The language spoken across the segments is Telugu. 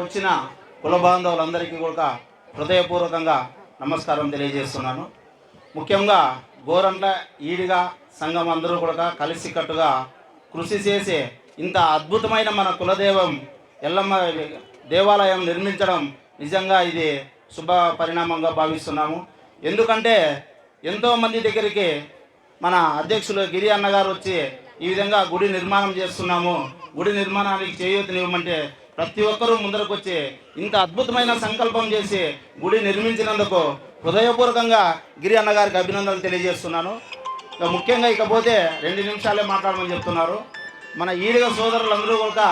వచ్చిన కుల బాంధవులందరికీ కూడా హృదయపూర్వకంగా నమస్కారం తెలియజేస్తున్నాను. ముఖ్యంగా గోరంట్ల ఈడిగా సంఘం అందరూ కూడా కలిసికట్టుగా కృషి చేసి ఇంత అద్భుతమైన మన కులదేవం ఎల్లమ్మ దేవాలయం నిర్మించడం నిజంగా ఇది శుభ పరిణామంగా భావిస్తున్నాము. ఎందుకంటే ఎంతోమంది దగ్గరికి మన అధ్యక్షులు గిరి అన్నగారు వచ్చి ఈ విధంగా గుడి నిర్మాణం చేస్తున్నాము. గుడి నిర్మాణానికి చేయూతనివ్వమంటే ప్రతి ఒక్కరూ ముందరకు వచ్చి ఇంత అద్భుతమైన సంకల్పం చేసి గుడి నిర్మించినందుకు హృదయపూర్వకంగా గిరి అన్నగారికి అభినందనలు తెలియజేస్తున్నాను. ముఖ్యంగా ఇకపోతే రెండు నిమిషాలే మాట్లాడమని చెప్తున్నారు. మన ఈడిగ సోదరులందరూ కూడా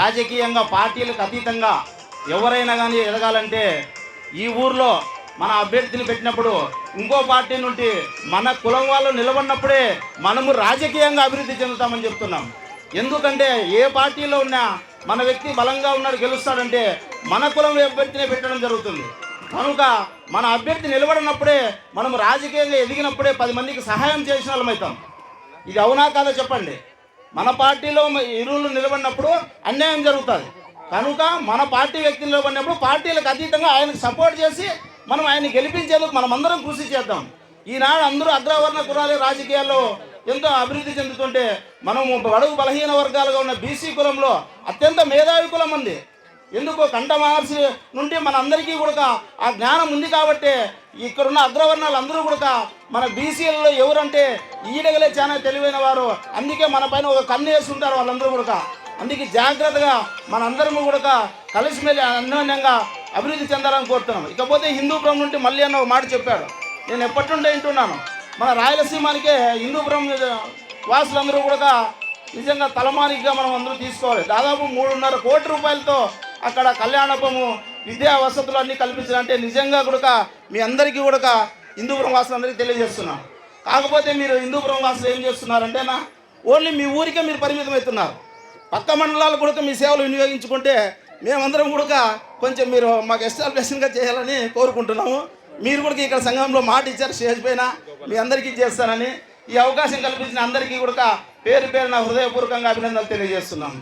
రాజకీయంగా పార్టీలకు అతీతంగా ఎవరైనా కానీ ఎదగాలంటే ఈ ఊర్లో మన అభ్యర్థిని పెట్టినప్పుడు ఇంకో పార్టీ నుండి మన కులం వాళ్ళు నిలబడినప్పుడే మనము రాజకీయంగా అభివృద్ధి చెందుతామని చెప్తున్నాం. ఎందుకంటే ఏ పార్టీలో ఉన్నా మన వ్యక్తి బలంగా ఉన్నాడు గెలుస్తాడంటే మన కులం అభ్యర్థినే పెట్టడం జరుగుతుంది. కనుక మన అభ్యర్థి నిలబడినప్పుడే మనం రాజకీయంగా ఎదిగినప్పుడే పది మందికి సహాయం చేసిన వాళ్ళం అవుతాం. ఇది అవునా కాదో చెప్పండి. మన పార్టీలో ఇరువులు నిలబడినప్పుడు అన్యాయం జరుగుతుంది. కనుక మన పార్టీ వ్యక్తి నిలబడినప్పుడు పార్టీలకు అతీతంగా ఆయనకు సపోర్ట్ చేసి మనం ఆయన గెలిపించేందుకు మనం అందరం కృషి చేద్దాం. ఈనాడు అందరూ అగ్రవర్ణ కురాలి రాజకీయాల్లో ఎంతో అభివృద్ధి చెందుతుంటే మనము బడుగు బలహీన వర్గాలుగా ఉన్న బీసీ కులంలో అత్యంత మేధావి కులం ఉంది. ఎందుకు కంఠ మహర్షి నుండి మన అందరికీ కూడా ఆ జ్ఞానం ఉంది కాబట్టి ఇక్కడున్న అగ్రవర్ణాలు అందరూ కూడా మన బీసీలలో ఎవరంటే ఈడగలే చాలా తెలివైన వారు. అందుకే మన పైన ఒక కన్ను వేస్తుంటారు వాళ్ళందరూ కూడా. అందుకే జాగ్రత్తగా మనందరము కూడా కలిసిమెలి అన్యోన్యంగా అభివృద్ధి చెందాలని కోరుతున్నాం. ఇకపోతే హిందూపురం నుండి మళ్ళీ అన్న ఒక మాట చెప్పాడు. నేను ఎప్పటి నుండి వింటున్నాను. మన రాయలసీమానికే హిందూపురం వాసులందరూ కూడా నిజంగా తలమానికగా మనం అందరూ తీసుకోవాలి. దాదాపు మూడున్నర కోటి రూపాయలతో అక్కడ కళ్యాణపము విద్యా వసతులు అన్నీ కల్పించాలంటే నిజంగా కూడా మీ అందరికీ కూడా హిందూపురం వాసులందరికీ తెలియజేస్తున్నాం. కాకపోతే మీరు హిందూపురం వాసులు ఏం చేస్తున్నారంటే నా ఓన్లీ మీ ఊరికే మీరు పరిమితం అవుతున్నారు. పక్క మండలాలు కూడా మీ సేవలు వినియోగించుకుంటే మేమందరం కూడా కొంచెం మీరు మాకు ఎస్టాబ్లిషన్గా చేయాలని కోరుకుంటున్నాము. మీరు కూడా ఇక్కడ సంఘంలో మాట ఇచ్చారు స్టేజ్ పైన. మీ అందరికీ చేస్తానని. ఈ అవకాశం కల్పించిన అందరికీ కూడా పేరు పేరు నా హృదయపూర్వకంగా అభినందనలు తెలియజేస్తున్నాను